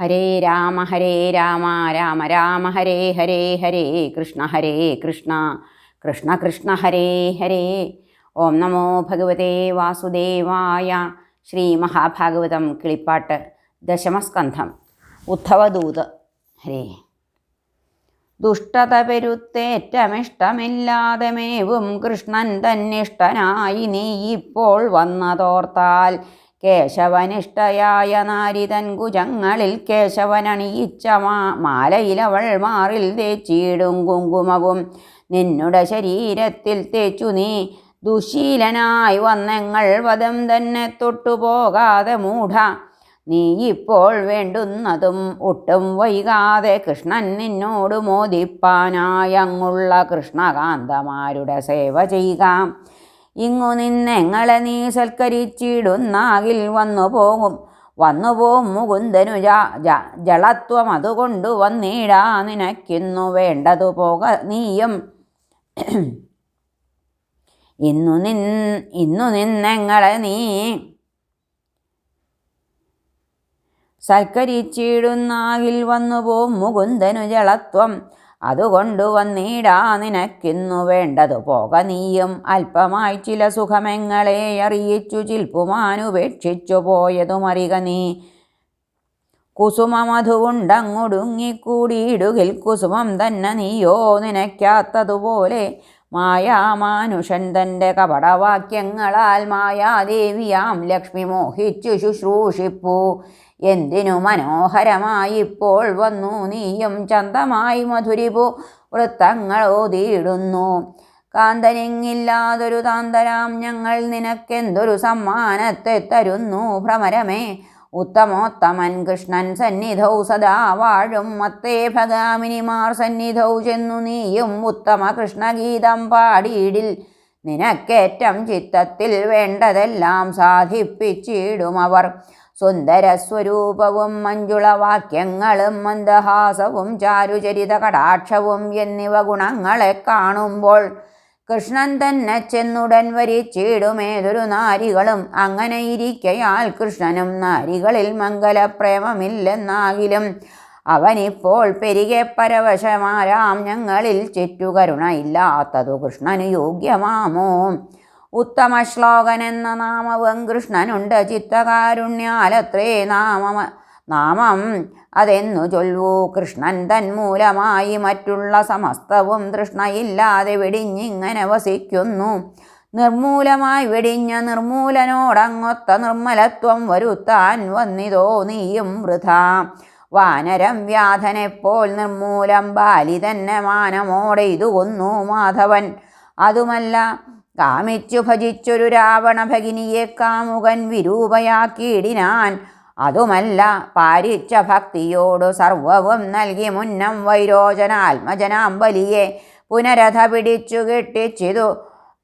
ഹരേ രാമ ഹരേ രാമ രാമ രാമ ഹരേ ഹരേ ഹരേ കൃഷ്ണ ഹരേ കൃഷ്ണ കൃഷ്ണ കൃഷ്ണ ഹരേ ഹരേ. ഓം നമോ ഭഗവതേ വാസുദേവായ ശ്രീ മഹാഭാഗവതം കിളിപ്പാട്ട് ദശമസ്കന്ധം. ഉദ്ധവദൂത്. ഹരേ. ദുഷ്ടത പെരുത്തേറ്റമിഷ്ടമില്ലാതെ മേവും കൃഷ്ണൻ തന്നിഷ്ടനായി നീ ഇപ്പോൾ വന്നതോർത്താൽ കേശവനിഷ്ടയായ നാരിതൻ കുജങ്ങളിൽ കേശവനണിയിച്ച മാ മാലയിലവൾ മാറിൽ തേച്ചിടും കുങ്കുമവും. നിന്നുടെ ശരീരത്തിൽ തേച്ചു നീ. ദുശീലനായി വന്നെങ്ങൾ വധം തന്നെ തൊട്ടുപോകാതെ മൂഢ. നീ ഇപ്പോൾ വേണ്ടുന്നതും ഒട്ടും വൈകാതെ കൃഷ്ണൻ നിന്നോട് മോദിപ്പാനായങ്ങുള്ള കൃഷ്ണകാന്തമാരുടെ സേവ ചെയ്യുക. ഇങ്ങു നിന്നെങ്ങളെ നീ സൽക്കരിച്ചിടുന്നാകിൽ വന്നു പോകും. വന്നു പോം മുകുന്ദനു ജളത്വം അതുകൊണ്ടു വന്നിടാ നിനക്കിന്നു വേണ്ടതു പോക നീയും. ഇന്നു നിൻ ഇന്നു നിന്നെങ്ങളെ നീ സൽക്കരിച്ചിടുന്നാകിൽ വന്നു പോം മുകുന്ദനു ജളത്വം. അതുകൊണ്ടു വന്നിടാ നിനക്കിന്നു വേണ്ടതു പോക നീയും അല്പമായി ചില സുഖമെങ്ങളെ അറിയിച്ചു ചിൽപ്പുമാനുപേക്ഷിച്ചു പോയതുമറിക നീ. കുസുമമധുവുണ്ടങ്ങൊടുങ്ങിക്കൂടിയിടുകിൽ കുസുമം തന്നെ നീയോ നിനയ്ക്കാത്തതുപോലെ മായാമാനുഷൻ തന്റെ കപടവാക്യങ്ങളാൽ മായാദേവിയാം ലക്ഷ്മി മോഹിച്ചു ശുശ്രൂഷിപ്പു. എന്തിനു മനോഹരമായിപ്പോൾ വന്നു? നീയും ചന്തമായി മധുരിപു വൃത്തങ്ങളോതിയിടുന്നു കാന്തനിങ്ങില്ലാതൊരു താന്തരാം ഞങ്ങൾ നിനക്കെന്തൊരു സമ്മാനത്തെ തരുന്നു? ഭ്രമരമേ ഉത്തമോത്തമൻ കൃഷ്ണൻ സന്നിധൗ സദാ വാഴും. മത്തേ ഭഗാമിനിമാർ സന്നിധൗ ചെന്നു നീയും ഉത്തമ കൃഷ്ണഗീതം പാടിയിടിൽ. നിനക്കേറ്റം ചിത്തത്തിൽ വേണ്ടതെല്ലാം സാധിപ്പിച്ചിടും അവർ. സുന്ദരസ്വരൂപവും മഞ്ജുളവാക്യങ്ങളും മന്ദഹാസവും ചാരുചരിത കടാക്ഷവും എന്നിവ ഗുണങ്ങളെ കാണുമ്പോൾ കൃഷ്ണൻ തന്നെ ചെന്നുടൻ വരിച്ചിടുമേതൊരു നാരികളും. അങ്ങനെ ഇരിക്കയാൽ കൃഷ്ണനും നാരികളിൽ മംഗലപ്രേമമില്ലെന്നാകിലും അവനിപ്പോൾ പെരികെ പരവശമാരാം ഞങ്ങളിൽ ചുറ്റുകരുണ ഇല്ലാത്തതു കൃഷ്ണന് യോഗ്യമാമോ? ഉത്തമ ശ്ലോകൻ എന്ന നാമവും കൃഷ്ണനുണ്ട് ചിത്തകാരുണ്യാലത്രേ നാമ നാമം അതെന്നു ചൊല്ലൂ കൃഷ്ണൻ തന്മൂലമായി മറ്റുള്ള സമസ്തവും തൃഷ്ണയില്ലാതെ വെടിഞ്ഞിങ്ങനെ വസിക്കുന്നു. നിർമൂലമായി വെടിഞ്ഞ നിർമൂലനോടങ്ങൊത്ത നിർമ്മലത്വം വരുത്താൻ വന്നിതോ നീയും വൃഥ. വാനരം വ്യാധനെപ്പോൾ നിർമൂലം ബാലി തന്നെ മാനമോടെ ഇതു കൊന്നു മാധവൻ. അതുമല്ല കാമിച്ചു ഭജിച്ചൊരു രാവണ ഭഗിനിയെ കാമുകൻ വിരൂപയാക്കിയിടിനാൻ. അതുമല്ല പാരിച്ച ഭക്തിയോടു സർവവും നൽകി മുന്നം വൈരോചനാത്മജനാമ്പലിയെ പുനരഥ പിടിച്ചു കെട്ടിച്ചിതു.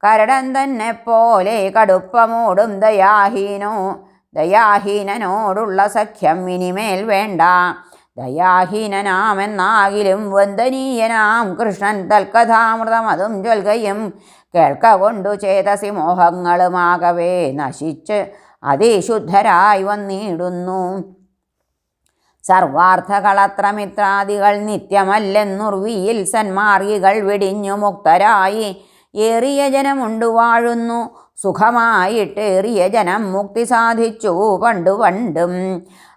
കരടൻ തന്നെ പോലെ കടുപ്പമോടും ദയാഹീനോ ദയാഹീനനോടുള്ള സഖ്യം ഇനിമേൽ വേണ്ട. ദയാഹീനനാമെന്നാകിലും വന്ദനീയനാം കൃഷ്ണൻ തൽക്കഥാമൃതമതും ജ്വൽകയും കേൾക്ക കൊണ്ടു ചേതസി മോഹങ്ങളുമാകവേ നശിച്ച് അതിശുദ്ധരായി വന്നിടുന്നു. സർവാർത്ഥകളത്രമിത്രാദികൾ നിത്യമല്ലെന്നുർവിയിൽ സന്മാർഗികൾ വെടിഞ്ഞു മുക്തരായി ഏറിയ ജനമുണ്ടു വാഴുന്നു. സുഖമായിട്ടേറിയ ജനം മുക്തി സാധിച്ചു പണ്ടു പണ്ടും.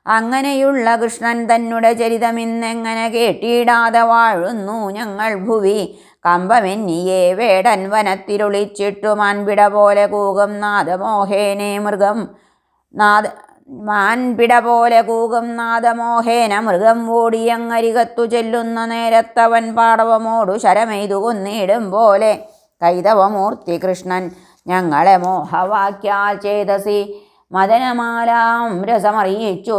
അങ്ങനെയുള്ള കൃഷ്ണൻ തന്നെ ചരിതമിന്നെങ്ങനെ കേട്ടിടാതെ വാഴുന്നു ഞങ്ങൾ ഭുവി. കമ്പമെന്നിയെ വേടൻ വനത്തിരുളിച്ചിട്ടു മാൻപിട പോലെ കൂകും നാദമോഹേനെ മൃഗം. നാദ മാൻപിട പോലെ കൂകും നാദമോഹേന മൃഗം ഓടിയങ്ങരികത്തു ചെല്ലുന്ന നേരത്തവൻ പാടവമോടു ശരമെയ്തു കൊന്നിടും പോലെ. കൈതവമൂർത്തി കൃഷ്ണൻ ഞങ്ങളെ മോഹവാക്യാൽ ചേതസി മദനമാലാം രസമറിയിച്ചു.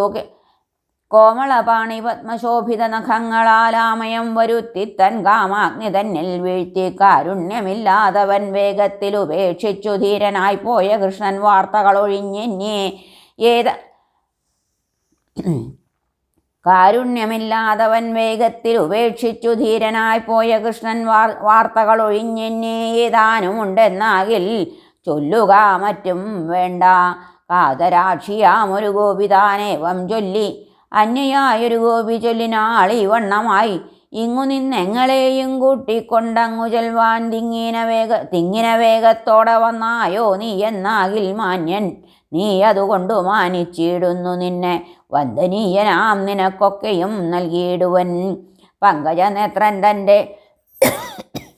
കോമളപാണി പത്മശോഭിത നഖങ്ങളാലാമയം വരുത്തി തൻ കാമാഗ്നി തന്നിൽ വീഴ്ത്തി കാരുണ്യമില്ലാതവൻ വേഗത്തിൽ ഉപേക്ഷിച്ചു. ധീരനായി പോയ കൃഷ്ണൻ വാർത്തകളൊഴിഞ്ഞെന്നേ ഏത് കാരുണ്യമില്ലാതവൻ വേഗത്തിൽ ഉപേക്ഷിച്ചു ധീരനായി പോയ കൃഷ്ണൻ വാർ വാർത്തകൾ ഒഴിഞ്ഞെന്നേ ചൊല്ലുക മറ്റും വേണ്ട. കാതരാക്ഷിയാമൊരു ഗോപിതാനേവം ചൊല്ലി. അന്യയായൊരു ഗോപി ചൊല്ലിനാളി വണ്ണമായി. ഇങ്ങു നിന്നെങ്ങളെയും കൂട്ടിക്കൊണ്ടങ്ങു ചെൽവാൻ തിങ്ങിന വേഗ തിങ്ങിന വേഗത്തോടെ വന്നായോ നീ എന്നാകിൽ മാന്യൻ. നീ അതുകൊണ്ടു മാനിച്ചിടുന്നു നിന്നെ. വന്ദനീയനാം നിനക്കൊക്കെയും നൽകിയിടുവൻ. പങ്കജനേത്രൻ തന്റെ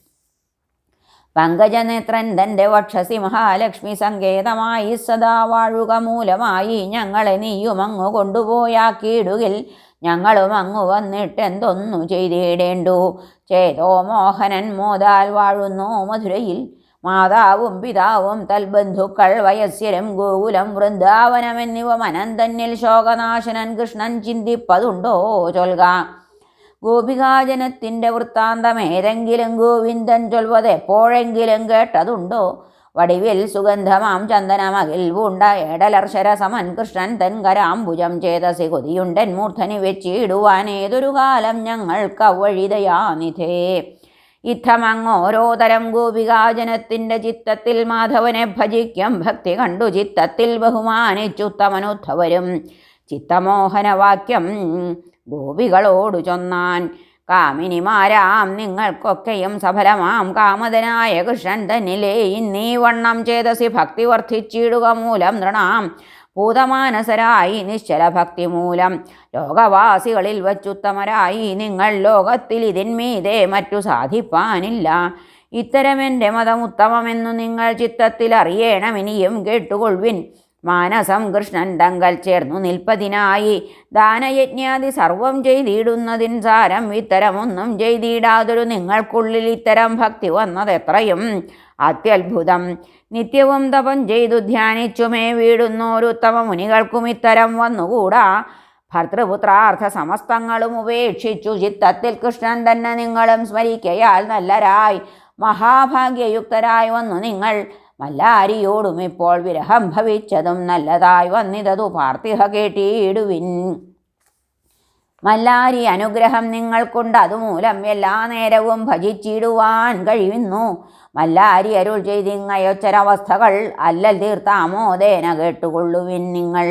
പങ്കജനേത്രൻ തന്റെ വക്ഷസി മഹാലക്ഷ്മി സങ്കേതമായി സദാ വാഴുക മൂലമായി ഞങ്ങളെ നീയും അങ്ങ് കൊണ്ടുപോയാക്കിയിടുകിൽ ഞങ്ങളും അങ്ങ് വന്നിട്ടെന്തൊന്നു ചെയ്തിടേണ്ടു? ചേതോ മോഹനൻ മോദാൽ വാഴുന്നു മധുരയിൽ മാതാവും പിതാവും തൽബന്ധുക്കൾ വയസ്യരും ഗോകുലം വൃന്ദാവനം എന്നിവ മനം ശോകനാശനൻ കൃഷ്ണൻ ചിന്തിപ്പതുണ്ടോ ചൊൽക. ഗോപികാജനത്തിന്റെ വൃത്താന്തം ഏതെങ്കിലും ഗോവിന്ദൻ ചൊൽവത് എപ്പോഴെങ്കിലും കേട്ടതുണ്ടോ? വടിവിൽ സുഗന്ധമാം ചന്ദനമകിൽ പൂണ്ട ഏടലർശരസമൻ കൃഷ്ണൻ തൻകരാംബുജം ചേതസി കൊതിയുണ്ടൻ മൂർധനി വെച്ചിടുവാൻ ഏതൊരു കാലം ഞങ്ങൾക്ക് അവഴിതയാനിധേ ഇത്തമങ്ങോരോ തരം ഗോപികാജനത്തിന്റെ ചിത്തത്തിൽ മാധവനെ ഭജിക്കും. ഭക്തി കണ്ടു ചിത്തത്തിൽ ബഹുമാനിച്ചുത്തമനുദ്ധവരും ചിത്തമോഹനവാക്യം ഗോപികളോടു ചൊന്നാൻ. കാമിനിമാരാം നിങ്ങൾക്കൊക്കെയും സഫലമാം. കാമതനായ കൃഷ്ണൻ തന്നിലേ. ഇന്നീ വണ്ണം ചേതസി ഭക്തി വർദ്ധിച്ചിടുക മൂലം നൃണാം. ഭൂതമാനസരായി നിശ്ചല ഭക്തി മൂലം ലോകവാസികളിൽ വച്ചുത്തമരായി നിങ്ങൾ ലോകത്തിൽ ഇതിന്മീതെ മറ്റു സാധിപ്പാനില്ല. ഇത്തരമെന്റെ മതം ഉത്തമമെന്നു നിങ്ങൾ ചിത്തത്തിൽ അറിയണം ഇനിയും കേട്ടുകൊള്ളുവിൻ. മാനസം കൃഷ്ണൻ തങ്കൽ ചേർന്നു നിൽപ്പതിനായി. ദാനയജ്ഞാതി സർവം ചെയ്തിടുന്നതിൻ സാരം ഇത്തരമൊന്നും ചെയ്തിടാതൊരു നിങ്ങൾക്കുള്ളിൽ ഇത്തരം ഭക്തി വന്നത് വന്നതെത്രയും അത്യത്ഭുതം. നിത്യവും തപം ചെയ്തു ധ്യാനിച്ചുമേ വീടുന്നോരുത്തമ മുനികൾക്കും ഇത്തരം വന്നുകൂടാ. ഭർത്തൃപുത്രാർത്ഥ സമസ്തങ്ങളും ഉപേക്ഷിച്ചു. ചിത്തത്തിൽ കൃഷ്ണൻ തന്നെ നിങ്ങളും സ്മരിക്കയാൽ നല്ലരായി. മഹാഭാഗ്യയുക്തരായി വന്നു നിങ്ങൾ. മല്ലാരിയോടും ഇപ്പോൾ വിരഹം ഭവിച്ചതും നല്ലതായി വന്നിതതു പാർത്ഥിഹ കേട്ടിയിടുവിൻ മല്ലാരി അനുഗ്രഹം നിങ്ങൾക്കുണ്ട്. അതുമൂലം എല്ലാ നേരവും ഭജിച്ചിടുവാൻ കഴിയുന്നു. മല്ലാരി അരുൾ ചെയ്തിങ്ങയൊച്ചരവസ്ഥകൾ അല്ലൽ തീർത്താമോദേന കേട്ടുകൊള്ളുവിൻ നിങ്ങൾ.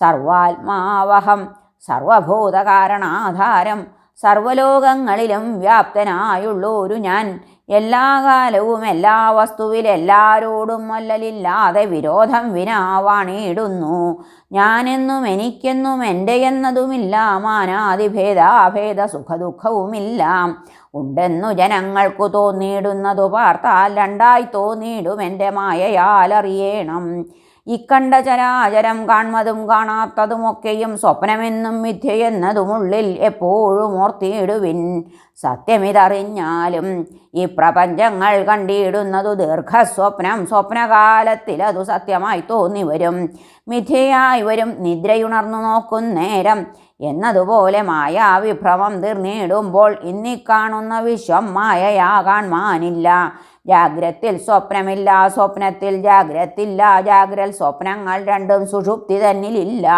സർവാത്മാവഹം സർവഭൂതകാരണാധാരം സർവലോകങ്ങളിലും വ്യാപ്തനായുള്ളൊരു ഞാൻ. എല്ലാ കാലവും എല്ലാ വസ്തുവിൽ എല്ലാരോടും അല്ലലില്ലാതെ വിരോധം വിനാവാണിടുന്നു ഞാനെന്നും എനിക്കെന്നും എന്റെ എന്നതുമില്ല. മാനാതിഭേദാഭേദ സുഖദുഃഖവുമില്ല. ഉണ്ടെന്നു ജനങ്ങൾക്കു തോന്നിയിടുന്നതു പാർത്താൽ രണ്ടായി തോന്നിയിടും. എന്റെ മായയാലറിയണം. ഇക്കണ്ട ചരാചരം കാൺമതും കാണാത്തതുമൊക്കെയും സ്വപ്നമെന്നും മിഥ്യയെന്നതുമുള്ളിൽ എപ്പോഴും ഓർത്തിയിടുവിൻ സത്യമിതറിഞ്ഞാലും ഈ പ്രപഞ്ചങ്ങൾ കണ്ടിടുന്നതു ദീർഘസ്വപ്നം. സ്വപ്നകാലത്തിലതു സത്യമായി തോന്നി വരും. മിഥ്യയായി വരും. നിദ്രയുണർന്നു നോക്കുന്നേരം എന്നതുപോലെ മായാവിഭ്രമം തീർന്നിടുമ്പോൾ ഇന്നി കാണുന്ന വിശ്വം മായയാകാൻ മാനില്ല. ജാഗ്രത്തിൽ സ്വപ്നമില്ല സ്വപ്നത്തിൽ ജാഗ്രത്തില്ല. ജാഗ്രൽ സ്വപ്നങ്ങൾ രണ്ടും സുഷുപ്തി തന്നിലില്ല.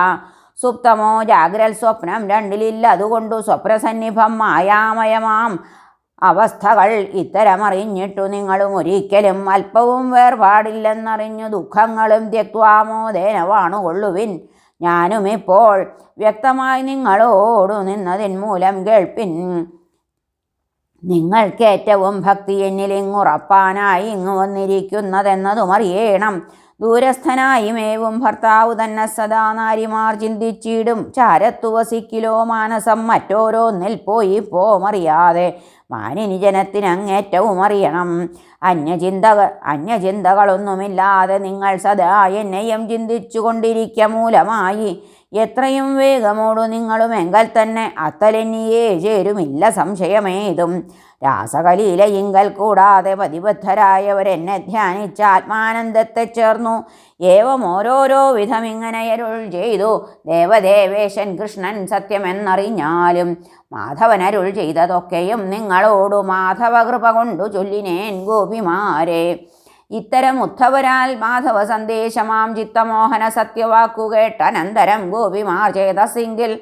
സുപ്തമോ ജാഗ്രൽ സ്വപ്നം രണ്ടിലില്ല. അതുകൊണ്ടു സ്വപ്നസന്നിഭം മായാമയമാം. അവസ്ഥകൾ ഇത്തരമറിഞ്ഞിട്ടു നിങ്ങളും ഒരിക്കലും അല്പവും വേർപാടില്ലെന്നറിഞ്ഞു ദുഃഖങ്ങളും ത്യക്വാമോദേനവാണു വാണുകൊള്ളുവിൻ. ഞാനും ഇപ്പോൾ വ്യക്തമായി നിങ്ങളോടു നിന്നതിൻ മൂലം കേൾപ്പിൻ. നിങ്ങൾക്കേറ്റവും ഭക്തി എന്നിൽ ഇങ്ങുറപ്പാനായി ഇങ്ങു ദൂരസ്ഥനായി മേവും ഭർത്താവ് തന്നെ സദാ നാരിമാർ ചിന്തിച്ചിടും. ചാരത്തു വസിക്കിലോ മാനസം മറ്റോരോന്നിൽ പോയി പോമറിയാതെ മാനിനി ജനത്തിന് അങ്ങേറ്റവും അറിയണം. അന്യചിന്തക അന്യചിന്തകളൊന്നുമില്ലാതെ നിങ്ങൾ സദാ എന്നെയും ചിന്തിച്ചു കൊണ്ടിരിക്ക മൂലമായി എത്രയും വേഗമോടു നിങ്ങളും എങ്കൽ തന്നെ അത്തലെന്നിയേ ചേരുമില്ല സംശയമേതും. രാസകലീലയിങ്കൽ കൂടാതെ പതിബദ്ധരായവരെന്നെ ധ്യാനിച്ച ആത്മാനന്ദത്തെ ചേർന്നു ഏവം ഓരോരോ വിധം ഇങ്ങനെയരുൾ ചെയ്തു ദേവദേവേശൻ കൃഷ്ണൻ സത്യമെന്നറിഞ്ഞാലും മാധവനരുൾ ചെയ്തതൊക്കെയും നിങ്ങളോടു മാധവ കൃപ കൊണ്ടു ചൊല്ലിനേൻ ഗോപിമാരെ. ഇത്തരം ഉദ്ധവരാൽ മാധവ സന്ദേശമാം ചിത്തമോഹന സത്യവാക്കു കേട്ടനന്തരം ഗോപിമാർ ചേതസിംഗിൽ.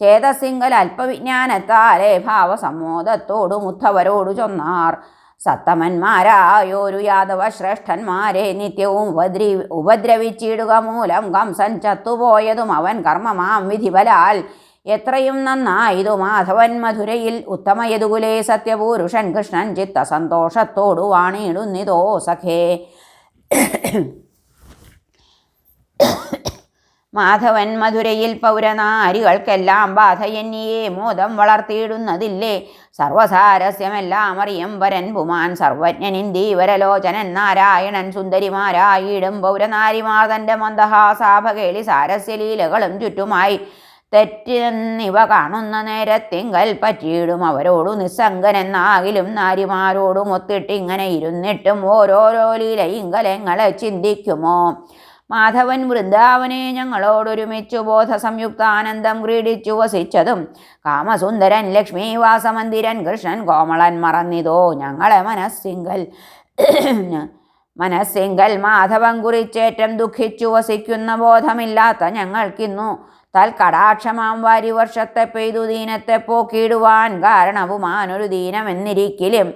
ചേതസിംഗൽ അല്പവിജ്ഞാനത്താലെ ഭാവസമ്മോദത്തോടും ഉദ്ധവരോടു ചൊന്നാർ. സത്തമന്മാരായോരു യാദവ ശ്രേഷ്ഠന്മാരെ നിത്യവും ഉപദ്രി ഉപദ്രവിച്ചിടുക മൂലം കംസൻ ചത്തുപോയതും അവൻ കർമ്മമാം വിധിബലാൽ. എത്രയും നന്നായതു മാധവൻ മധുരയിൽ ഉത്തമ യതുകുലേ സത്യപൂരുഷൻ കൃഷ്ണൻ ചിത്ത സന്തോഷത്തോടു വാണിയിടുന്നിതോ സഖേ. മാധവൻ മധുരയിൽ പൗരനാരികൾക്കെല്ലാം ബാധയന്യേ മോദം വളർത്തിയിടുന്നതില്ലേ? സർവസാരസ്യമെല്ലാം അറിയും വരൻ പുമാൻ സർവജ്ഞനിന്ദീവരലോചനൻ നാരായണൻ സുന്ദരിമാരായിടും പൗരനാരിമാർ തന്റെ മന്ദഹാസാഭകേളി സാരസ്യലീലകളും ചുറ്റുമായി തെറ്റെന്നിവ കാണുന്ന നേരത്തിങ്കൽ പറ്റിയിടും അവരോടു നിസ്സംഗനെന്നാകിലും നാരിമാരോടും ഒത്തിട്ടിങ്ങനെ ഇരുന്നിട്ടും ഓരോരോ ലീലയിങ്കലങ്ങളെ ചിന്തിക്കുമോ? മാധവൻ വൃന്ദാവനെ ഞങ്ങളോടൊരുമിച്ചു ബോധ സംയുക്താനന്ദം ക്രീഡിച്ചു വസിച്ചതും കാമസുന്ദരൻ ലക്ഷ്മി വാസമന്ദിരൻ കൃഷ്ണൻ കോമളൻ മറന്നിതോ? ഞങ്ങളെ മനസ്സിങ്കൽ മനസ്സിങ്കൽ മാധവൻ കുറിച്ചേറ്റം ദുഃഖിച്ചു വസിക്കുന്ന ബോധമില്ലാത്ത ഞങ്ങൾക്കിന്നു തൽക്കടാക്ഷമാം വാരി വർഷത്തെ പെയ്തു ദീനത്തെ പോക്കിയിടുവാൻ കാരണവുമാനൊരു ദീനമെന്നിരിക്കലും.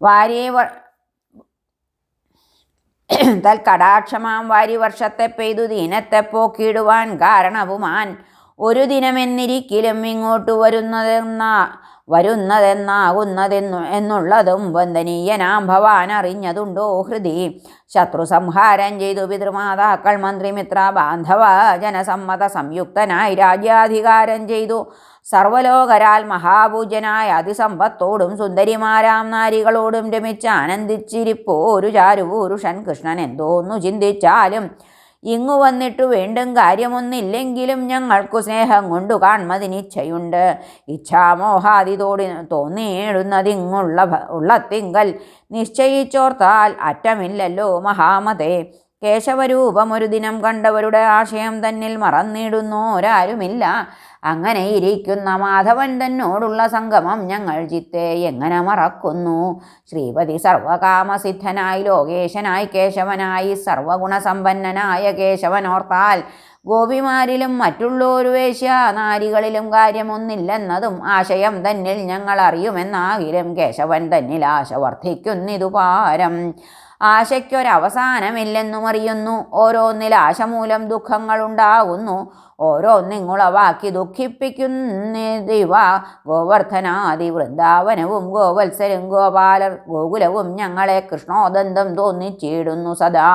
വാരി തൽക്കടാക്ഷമാം വാരി വർഷത്തെ പെയ്തു ദീനത്തെ പോക്കിയിടുവാൻ കാരണവുമാൻ ഒരു ദിനമെന്നിരിക്കലും ഇങ്ങോട്ട് വരുന്നതെന്നാ വരുന്നതെന്നാകുന്നതെന്നു എന്നുള്ളതും വന്ദനീയനാം ഭവാൻ അറിഞ്ഞതുണ്ടോ ഹൃദി. ശത്രു സംഹാരം ചെയ്തു പിതൃമാതാക്കൾ മന്ത്രിമിത്ര ബാന്ധവ ജനസമ്മത സംയുക്തനായി രാജ്യാധികാരം ചെയ്തു. സർവലോകരാൽ മഹാപൂജനായ അതിസമ്പത്തോടും സുന്ദരിമാരാം നാരികളോടും രമിച്ച് ആനന്ദിച്ചിരിപ്പോ ഒരു ചാരുപുരുഷൻ കൃഷ്ണൻ എന്തോന്നു ചിന്തിച്ചാലും ഇങ്ങു വന്നിട്ട് വീണ്ടും കാര്യമൊന്നില്ലെങ്കിലും ഞങ്ങൾക്കു സ്നേഹം കൊണ്ടു കാൺമതിനിച്ഛയുണ്ട് ഇച്ഛാമോഹാദി തോടി തോന്നിയിടുന്നതിങ്ങുള്ള ഉള്ള ഉള്ളത്തിങ്കൽ നിശ്ചയിച്ചോർത്താൽ അറ്റമില്ലല്ലോ മഹാമതേ. കേശവരൂപം ഒരു ദിനം കണ്ടവരുടെ ആശയം തന്നിൽ മറന്നിടുന്നു. മറന്നിടുന്നോരാരുമില്ല അങ്ങനെ ഇരിക്കുന്ന മാധവൻ തന്നോടുള്ള സംഗമം ഞങ്ങൾ ചിത്തെ എങ്ങനെ മറക്കുന്നു? ശ്രീപതി സർവകാമസിദ്ധനായി ലോകേശനായി കേശവനായി സർവഗുണസമ്പന്നനായ കേശവനോർത്താൽ ഗോപിമാരിലും മറ്റുള്ളൊരു വേശ്യാനാരികളിലും കാര്യമൊന്നില്ലെന്നതും ആശയം തന്നിൽ ഞങ്ങൾ അറിയുമെന്നാകിലും കേശവൻ തന്നിൽ ആശ വർദ്ധിക്കുന്നിതു പാരം ആശയ്ക്കൊരവസാനമില്ലെന്നും അറിയുന്നു ഓരോന്നിൽ ആശ മൂലം ദുഃഖങ്ങളുണ്ടാകുന്നു ഓരോന്നിങ്ങുളവാക്കി ദുഃഖിപ്പിക്കുന്നിവ ഗോവർദ്ധനാദി വൃന്ദാവനവും ഗോവത്സരും ഗോപാലർ ഗോകുലവും ഞങ്ങളെ കൃഷ്ണോദന്തം തോന്നിച്ചിടുന്നു സദാ.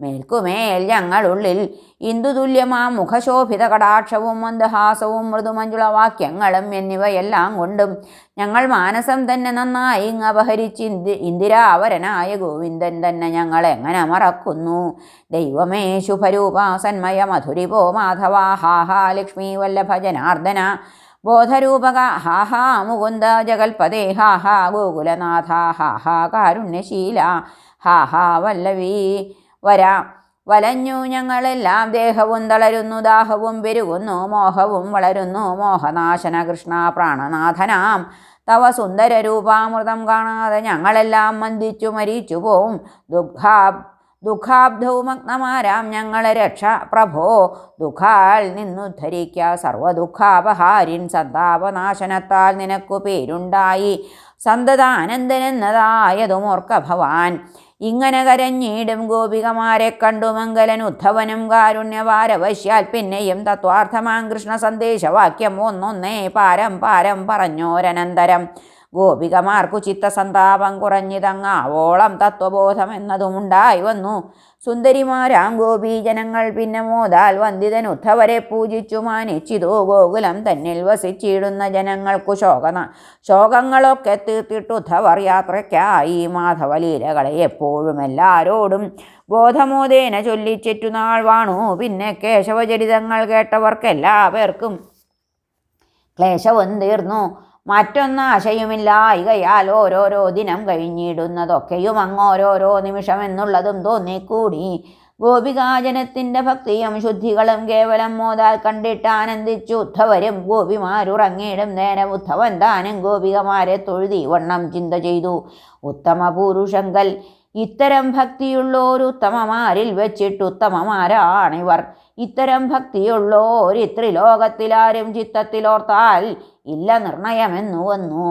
മേൽക്കുമേൽ ഞങ്ങളുള്ളിൽ ഇന്ദുതുല്യമാം മുഖശോഭിത കടാക്ഷവും മന്ദഹാസവും മൃദുമഞ്ജുളവാക്യങ്ങളും എന്നിവയെല്ലാം കൊണ്ടും ഞങ്ങൾ മാനസം തന്നെ നന്നായി അപഹരിച്ച് ഇന്ദി ഇന്ദിരാവരനായ ഗോവിന്ദൻ തന്നെ ഞങ്ങൾ എങ്ങനെ മറക്കുന്നു? ദൈവമേ ശുഭരൂപാസന്മയ മധുരിപോ മാധവ ഹാഹാ ലക്ഷ്മി വല്ലഭ ബോധരൂപക ഹാഹാ മുകുന്ദ ജഗൽപദേ ഹാഹാ ഗോകുലനാഥ ഹാ ഹാ കാരുണ്യശീല ഹാഹാ വല്ലവീ വരാ. വലഞ്ഞു ഞങ്ങളെല്ലാം ദേഹവും തളരുന്നു ദാഹവും പെരുകുന്നു മോഹവും വളരുന്നു. മോഹനാശന കൃഷ്ണ പ്രാണനാഥനാം. തവ സുന്ദര രൂപാമൃതം കാണാതെ ഞങ്ങളെല്ലാം മന്ദിച്ചു മരിച്ചു പോവും. ദുഃഖാ ദുഃഖാബ്ധവുമഗ്നമാരാം ഞങ്ങളെ രക്ഷ പ്രഭോ. ദുഃഖാൽ നിന്നുദ്ധരിക്ക സർവദുഃഖാപഹാരിൻ സന്താപനാശനത്താൽ നിനക്കു പേരുണ്ടായി. സന്തതാനന്ദനെന്നതായതുമോർക്ക ഭവാൻ. ഇങ്ങനെ കരഞ്ഞിടും ഗോപികമാരെ കണ്ടു മംഗലൻ ഉദ്ധവനും കാരുണ്യവാരവശ്യാൽ പിന്നെയും തത്വാർത്ഥമാം കൃഷ്ണ സന്ദേശവാക്യം ഒന്നൊന്നേ പാരം പാരം പറഞ്ഞോരനന്തരം. ഗോപികമാർക്കു ചിത്തസന്താപം കുറഞ്ഞിതങ്ങാവോളം തത്വബോധം എന്നതുമുണ്ടായി വന്നു. സുന്ദരിമാരാം ഗോപീജനങ്ങൾ പിന്നെ മോദാൽ വന്ദിതൻ ഉദ്ധവരെ പൂജിച്ചു മാനിച്ചിതു. ഗോകുലം തന്നിൽ വസിച്ചിടുന്ന ജനങ്ങൾക്കു ശോകന ശോകങ്ങളൊക്കെ തീർത്തിട്ട് ഉദ്ധവർ യാത്രയ്ക്കായി മാധവലീലകളെ എപ്പോഴും എല്ലാരോടും ബോധമോദേന ചൊല്ലിച്ചിറ്റു നാൾ വാണു. പിന്നെ കേശവചരിതങ്ങൾ കേട്ടവർക്കെല്ലാവർക്കും ക്ലേശവും തീർന്നു. മറ്റൊന്നാശയുമില്ല ഇകയാൽ ഓരോരോ ദിനം കഴിഞ്ഞിടുന്നതൊക്കെയും അങ്ങോരോരോ നിമിഷം എന്നുള്ളതും തോന്നിക്കൂടി. ഗോപികാജനത്തിന്റെ ഭക്തിയും ശുദ്ധികളും കേവലം മോതാൽ കണ്ടിട്ട് ആനന്ദിച്ചു ഉദ്ധവരും ഗോപിമാരുറങ്ങിയിടും നേരം ഉദ്ധവൻ താനും ഗോപികമാരെ തൊഴുതി വണ്ണം ചിന്ത ചെയ്തു. ഉത്തമ പുരുഷങ്കൽ ഇത്തരം ഭക്തിയുള്ളോരുത്തമമാരിൽ വെച്ചിട്ടുത്തമമാരാണിവർ ഇത്തരം ഭക്തിയുള്ളോരിത്രിലോകത്തിലാരും ചിത്തത്തിലോർത്താൽ ഇല്ല നിർണയമെന്നു വന്നു.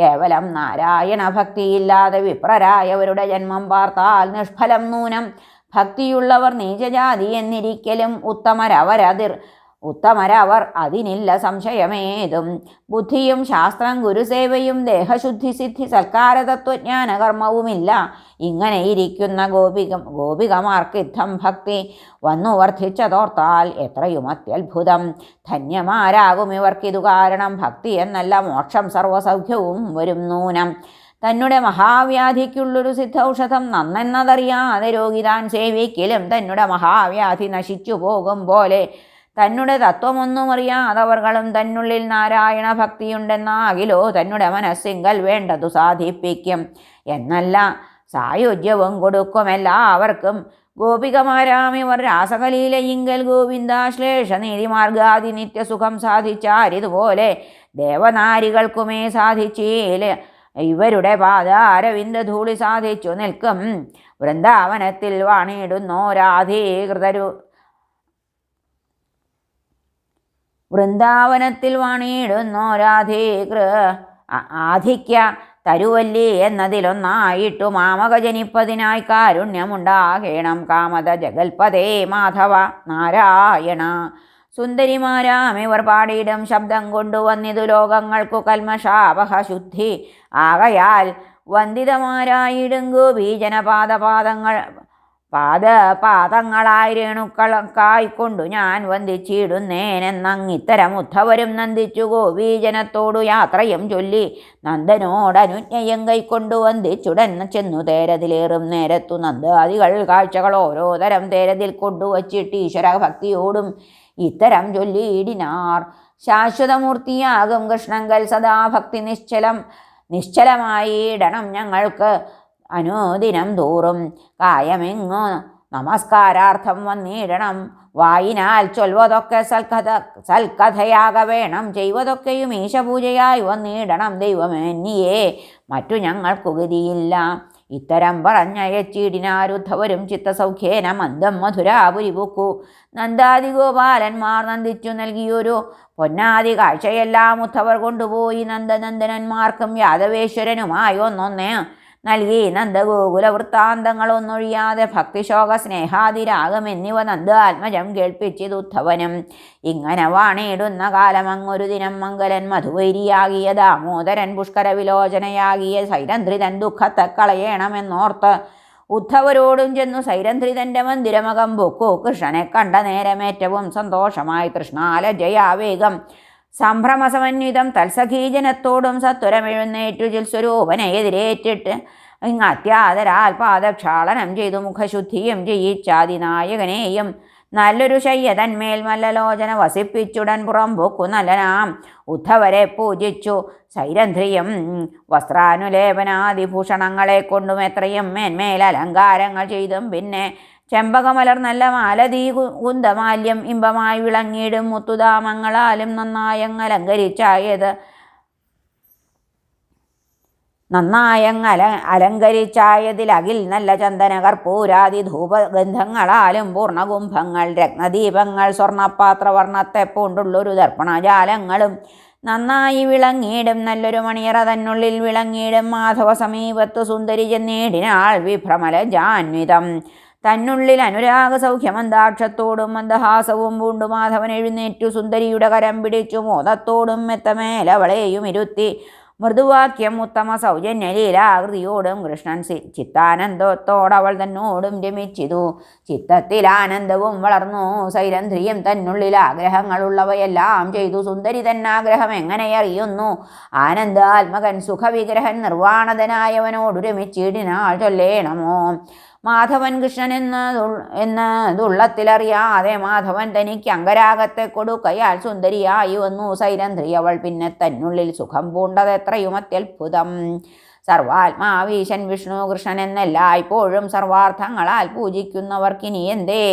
കേവലം നാരായണ ഭക്തിയില്ലാതെ വിപ്രരായവരുടെ ജന്മം പാർത്താൽ നിഷ്ഫലം നൂനം. ഭക്തിയുള്ളവർ നീചജാതി എന്നിരിക്കലും ഉത്തമരവരതിർ. ഉത്തമരവർ അതിനില്ല സംശയമേതും. ബുദ്ധിയും ശാസ്ത്രം ഗുരുസേവയും ദേഹശുദ്ധി സിദ്ധി സൽക്കാര തത്വജ്ഞാന കർമ്മവുമില്ല ഇങ്ങനെ ഇരിക്കുന്ന ഗോപിക ഗോപികമാർക്ക് യുദ്ധം ഭക്തി വന്നു വർദ്ധിച്ചതോർത്താൽ എത്രയും അത്യത്ഭുതം. ധന്യമാരാകും ഇവർക്കിതു കാരണം. ഭക്തി എന്നല്ല മോക്ഷം സർവസൗഖ്യവും വരും നൂനം. തന്നെ മഹാവ്യാധിക്കുള്ളൊരു സിദ്ധൌഷധം നന്നെന്നതറിയാതെ രോഗി താൻ സേവിക്കലും തന്നെ മഹാവ്യാധി നശിച്ചു പോകും പോലെ തന്നെ തത്വമൊന്നും അറിയാതവർകളും തന്നുള്ളിൽ നാരായണ ഭക്തിയുണ്ടെന്നാകിലോ തന്നെ മനസ്സിങ്കൽ വേണ്ടതു സാധിപ്പിക്കും. എന്നല്ല സായുജ്യവും കൊടുക്കും എല്ലാവർക്കും. ഗോപികമാരാമിവർ രാസകലീലയിങ്കൽ ഗോവിന്ദാശ്ലേഷ നീതിമാർഗാദി നിത്യസുഖം സാധിച്ചാരിതുപോലെ ദേവനാരികൾക്കുമേ സാധിച്ചേല. ഇവരുടെ പാദാരവിന്ദ ധൂളി സാധിച്ചു നിൽക്കും. വൃന്ദാവനത്തിൽ വാണിടുന്നോരാധീകൃതരു വൃന്ദാവനത്തിൽ വാണിടുന്നോരാധീകൃ രാധീകൃ. ആധിക്യ തരുവല്ലി എന്നതിലൊന്നായിട്ടു മാമക ജനിപ്പതിനായി കാരുണ്യമുണ്ടാകേണം. കാമത ജഗൽപതേ മാധവ നാരായണ. സുന്ദരിമാരാമിവർ പാടിയിടും ശബ്ദം കൊണ്ടുവന്നിതു ലോകങ്ങൾക്കു കൽമഷാപഹ ശുദ്ധി. ആകയാൽ വന്ദിതമാരായിടുങ്കു ഗോപീജനപാദപാദങ്ങൾ പാദ പാദങ്ങളായി രേണുക്കളക്കായിക്കൊണ്ടു ഞാൻ വന്ദിച്ചിടുന്നേനെന്നങ്ങിത്തരം ഉദ്ധവരും നന്ദിച്ചു ഗോപീജനത്തോടു യാത്രയും ചൊല്ലി നന്ദനോടനുജ്ഞയം കൈക്കൊണ്ടു വന്ദിച്ചുടൻ ചെന്നു തേരതിലേറും നേരത്തു നന്ദാദികൾ കാഴ്ചകൾ ഓരോ തരം തേരതിൽ കൊണ്ടുവച്ചിട്ട് ഈശ്വര ഭക്തിയോടും ഇത്തരം ചൊല്ലിയിടിനാർ. ശാശ്വതമൂർത്തിയാകും കൃഷ്ണങ്കൽ സദാ ഭക്തി നിശ്ചലം നിശ്ചലമായിടണം ഞങ്ങൾക്ക്. അനുദിനം തോറും കായമെങ്ങോ നമസ്കാരാർത്ഥം വന്നിടണം. വായിനാൽ ചൊൽവതൊക്കെ സൽക്കഥ സൽക്കഥയാക വേണം. ചെയ്വതൊക്കെയും ഈശപൂജയായി വന്നിടണം. ദൈവമെന്നിയേ മറ്റു ഞങ്ങൾക്കു ഗതിയില്ല. ഇത്തരം പറഞ്ഞയച്ചിടിനാരുദ്ധവരും ചിത്തസൗഖ്യേന മന്ദം മധുരാപുരി പൂക്കു നന്ദാദി ഗോപാലന്മാർ നന്ദിച്ചു നൽകിയൊരു പൊന്നാദി കാഴ്ചയെല്ലാം ഉദ്ധവർ കൊണ്ടുപോയി. നന്ദനന്ദനന്മാർക്കും യാദവേശ്വരനുമായി ഒന്നൊന്നേ നൽകി നന്ദഗോകുല വൃത്താന്തങ്ങളൊന്നൊഴിയാതെ ഭക്തിശോക സ്നേഹാതിരാഗം എന്നിവ നന്ദ ആത്മജം കേൾപ്പിച്ചത് ഉദ്ധവനും. ഇങ്ങനെ വാണിയിടുന്ന കാലമങ്ങൊരു ദിനം മംഗലൻ മധുവൈരിയാകിയ ദാമോദരൻ പുഷ്കര വിലോചനയാകിയ സൈരന്ധ്രിതൻ ദുഃഖത്തെ കളയണമെന്നോർത്ത് ഉദ്ധവരോടും ചെന്നു സൈരന്ധ്രിതന്റെ മന്ദിരമകം പൊക്കു. കൃഷ്ണനെ കണ്ട നേരമേറ്റവും സന്തോഷമായി. കൃഷ്ണാലജയാവേഗം സംഭ്രമസമന്വിതം തത്സഖീജനത്തോടും സത്വരമെഴുന്നേറ്റു ജിൽസ്വരൂപനെ എതിരേറ്റിട്ട് ഇങ്ങ് അത്യാദരാൽ പാദക്ഷാളനം ചെയ്തു മുഖശുദ്ധിയും ചെയ്യിച്ചാതിനായകനെയും നല്ലൊരു ശയ്യതന്മേൽ മല്ലലോചന വസിപ്പിച്ചുടൻ പുറംപൊക്കു നല്ലനാം. ഉദ്ധവരെ പൂജിച്ചു സൈരന്ധ്രിയും വസ്ത്രാനുലേപനാദിഭൂഷണങ്ങളെ കൊണ്ടും എത്രയും മേന്മേൽ അലങ്കാരങ്ങൾ ചെയ്തും പിന്നെ ചെമ്പകമലർ നല്ല മാലതീ കുന്തമാല്യം ഇമ്പമായി വിളങ്ങിയിടും മുത്തുദാമങ്ങളാലും നന്നായങ്ങ് അലങ്കരിച്ചായത് നന്നായങ്ങ് അല അലങ്കരിച്ചായതിലകിൽ നല്ല ചന്ദന കർപ്പൂരാതി ധൂപഗന്ധങ്ങളാലും പൂർണകുംഭങ്ങൾ രത്നദീപങ്ങൾ സ്വർണപാത്രവർണത്തെ പൂണ്ടുള്ളൊരു ദർപ്പണജാലങ്ങളും നന്നായി വിളങ്ങിയിടും നല്ലൊരു മണിയറ തന്നുള്ളിൽ വിളങ്ങിയിടും മാധവ സമീപത്ത് സുന്ദരി ചെന്നീടിനാൾ വിഭ്രമല ജാന്വിതം തന്നുള്ളിൽ അനുരാഗ സൗഖ്യം അന്താക്ഷത്തോടും മന്ദഹാസവും പൂണ്ടു മാധവൻ എഴുന്നേറ്റു സുന്ദരിയുടെ കരം പിടിച്ചു മോദത്തോടും മെത്തമേലവളെയും ഇരുത്തി മൃദുവാക്യം ഉത്തമ സൗജന്യലീലാകൃതിയോടും കൃഷ്ണൻ ചിത്താനന്ദത്തോടവൾ തന്നോടും രമിച്ചിതു. ചിത്തത്തിൽ ആനന്ദവും വളർന്നു. സൈരന്ധ്രിയും തന്നുള്ളിൽ ആഗ്രഹങ്ങളുള്ളവയെല്ലാം ചെയ്തു. സുന്ദരി തന്നാഗ്രഹം എങ്ങനെ അറിയുന്നു? ആനന്ദാത്മകൻ സുഖവിഗ്രഹൻ നിർവാണതനായവനോടു രമിച്ചിടിനാൾ ചൊല്ലേണമോ? മാധവൻ കൃഷ്ണൻ എന്നതുൾ എന്നതുള്ളത്തിലറിയാതെ മാധവൻ തനിക്ക് അംഗരാഗത്തെ കൊടുക്കയാൽ സുന്ദരിയായി വന്നു. സൈരന്ധ്രി അവൾ പിന്നെ തന്നുള്ളിൽ സുഖം പൂണ്ടത് എത്രയും അത്യത്ഭുതം സർവാത്മാവീശൻ വിഷ്ണു കൃഷ്ണൻ ഇപ്പോഴും സർവാർത്ഥങ്ങളാൽ പൂജിക്കുന്നവർക്കിനി എന്തേ?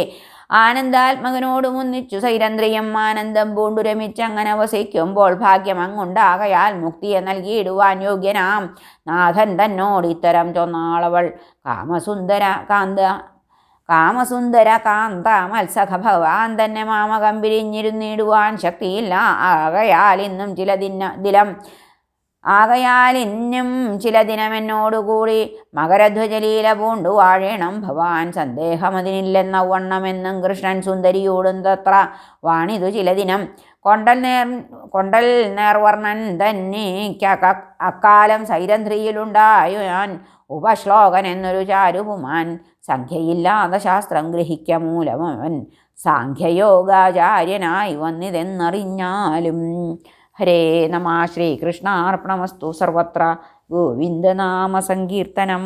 ആനന്ദാത്മകനോട് മുന്നിച്ചു സൈരന്ദ്രിയം ആനന്ദം പൂണ്ടുരമിച്ച് അങ്ങനെ വസിക്കുമ്പോൾ ഭാഗ്യം അങ്ങുണ്ടാകയാൽ മുക്തിയെ നൽകിയിടുവാൻ യോഗ്യനാം. നാഥൻ തന്നോട് ഇത്തരം ചൊന്നാളവൾ. കാമസുന്ദര കാന്ത കാമസുന്ദര കാന്ത മത്സഖ ഭഗവാൻ തന്നെ മാമകം പിരിഞ്ഞിരുന്നിടുവാൻ ശക്തിയില്ല. ആകയാൽ ഇന്നും ചില ദിന ദിനം ആകയാൽ ഇന്നും ചില ദിനമെന്നോടുകൂടി മകരധ്വജലീല പൂണ്ടു വാഴേണം. ഭവാൻ സന്ദേഹമതിനില്ലെന്ന വണ്ണമെന്നും കൃഷ്ണൻ സുന്ദരിയോടും തത്ര വാണിതു ചില ദിനം. കൊണ്ടൽ നേർ കൊണ്ടൽ നേർവർണൻ തന്നെ അക്കാലം സൈരന്ധ്രിയിലുണ്ടായു ഞാൻ ഉപശ്ലോകൻ എന്നൊരു ചാരുപുമാൻ സംഖ്യയില്ലാതെ ശാസ്ത്രം ഗ്രഹിക്ക മൂലമവൻ സാഖ്യയോഗാചാര്യനായി വന്നിതെന്നറിഞ്ഞാലും ഹരേ നമ ശ്രീകൃഷ്ണാർപ്പണമസ്തു സർവത്ര ഗോവിന്ദനാമസങ്കീർത്തനം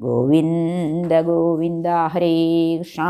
ഗോവിന്ദ ഗോവിന്ദ ഹരേ കൃഷ്ണ